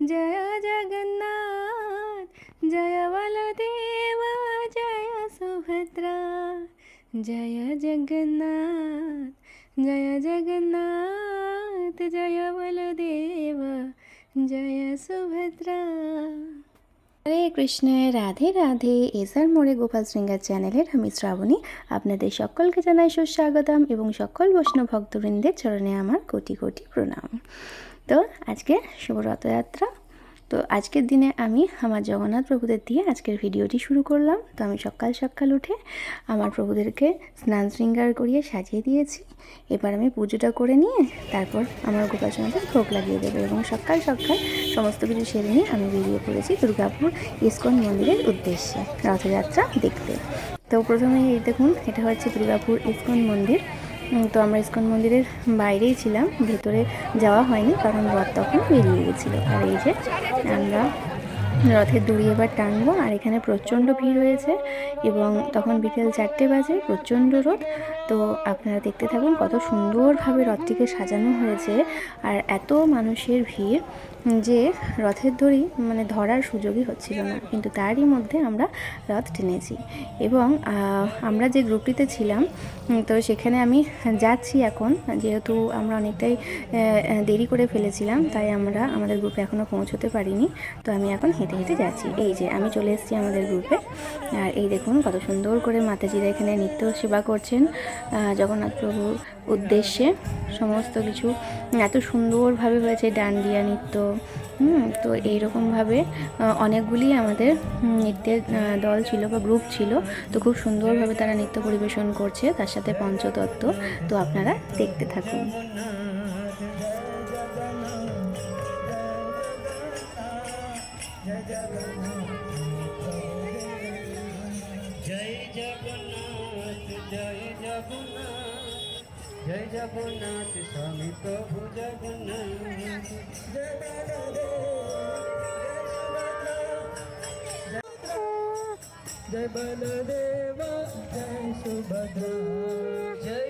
జయ జగన్నాథ్ జయ బలదేవ జయ సుభద్ర జయ జగన్నాథ్ జయ జగన్నాథ్ జయ బలదేవ জয় সুভদ্রা হরে কৃষ্ণ, রাধে রাধে এসার মোড়ে গোপাল শৃঙ্গার চ্যানেলের আমি শ্রাবণী। আপনাদের সকলকে জানাই সুস্বাগতম এবং সকল বৈষ্ণব ভক্তবৃন্দের চরণে আমার কোটি কোটি প্রণাম। তো আজকে শুভ রথযাত্রা তো আজকের দিনে আমি আমার জগন্নাথ প্রভুদের দিয়ে আজকের ভিডিওটি শুরু করলাম। তো আমি সকাল সকাল উঠে আমার প্রভুদেরকে স্নান শৃঙ্গার করিয়ে সাজিয়ে দিয়েছি। এবার আমি পুজোটা করে নিয়ে তারপর আমার গোপাল সোনাদের ভোগ লাগিয়ে দেবো এবং সকাল সকাল সমস্ত কিছু সেরে নিয়ে আমি বেরিয়ে পড়েছি দুর্গাপুর ইস্কন মন্দিরের উদ্দেশ্যে রথযাত্রা দেখতে। তো প্রথমে এই দেখুন, এটা হচ্ছে দুর্গাপুর ইস্কন মন্দির। তো আমরা ইস্কন মন্দিরের বাইরেই ছিলাম, ভেতরে যাওয়া হয়নি, কারণ রথ তখন বেরিয়ে গেছিল। আর এই যে আমরা রথের দড়ি এবার টানবো, আর এখানে প্রচণ্ড ভিড় হয়েছে এবং তখন বিকেল চারটে বাজে, প্রচণ্ড রোদ। তো আপনারা দেখতে থাকুন কত সুন্দরভাবে রথটিকে সাজানো হয়েছে আর এত মানুষের ভিড় যে রথের দড়ি মানে ধরার সুযোগই হচ্ছিল না। কিন্তু তারই মধ্যে আমরা রথ টেনেছি এবং আমরা যে গ্রুপটিতে ছিলাম তো সেখানে আমি যাচ্ছি এখন। যেহেতু আমরা অনেকটাই দেরি করে ফেলেছিলাম, তাই আমরা আমাদের গ্রুপে এখনও পৌঁছতে পারিনি। তো আমি এখন হেঁটে হেঁটে যাচ্ছি। এই যে, আমি চলে এসেছি আমাদের গ্রুপে আর এই দেখুন, কত সুন্দর করে মাতাজিরা এখানে নিত্য সেবা করছেন। জগন্নাথ প্রভুর উদ্দেশ্যে সমস্ত কিছু। এত সুন্দরভাবে হয়েছে ডান্ডিয়া নৃত্য। তো এইরকমভাবে অনেকগুলি আমাদের নৃত্যের দল ছিল বা গ্রুপ ছিল। তো খুব সুন্দরভাবে তারা নৃত্য পরিবেশন করছে। তার সাথে পঞ্চতত্ত্ব। তো আপনারা দেখতে থাকুন। জয় জগন্নাথ জয় জগন্নাথ জয় জগন্নাথ স্বামী প্রভু জগন্নাথ জয় জয় বলদেব জয় সুভদ্রা জয়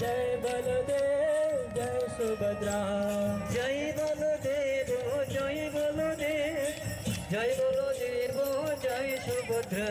জয় বলদেব জয় সুভদ্রা জয় বলদেব জয় বলদেব জয় বলদেব জয় সুভদ্রা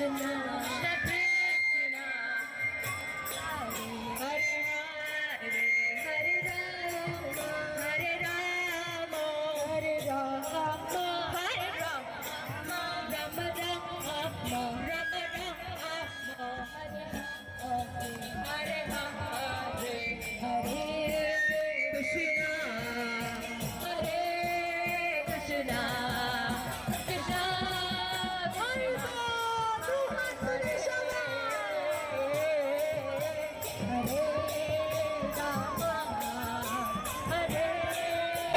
tonight.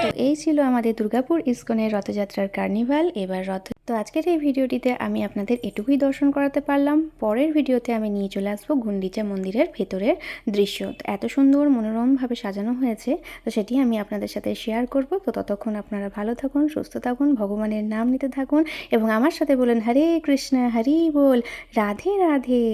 তো এই ছিল আমাদের দুর্গাপুর ইস্কনের রথযাত্রার কার্নিভাল। এবার রথ তো আজকের এই ভিডিওটিতে আমি আপনাদের এটুকুই দর্শন করাতে পারলাম। পরের ভিডিওতে আমি নিয়ে চলে আসব গুন্ডিচা মন্দিরের ভেতরের দৃশ্য। এত সুন্দর মনোরমভাবে সাজানো হয়েছে, তো সেটি আমি আপনাদের সাথে শেয়ার করব। তো ততক্ষণ আপনারা ভালো থাকুন, সুস্থ থাকুন, ভগবানের নাম নিতে থাকুন এবং আমার সাথে বলেন হরে কৃষ্ণ, হরি বল, রাধে রাধে।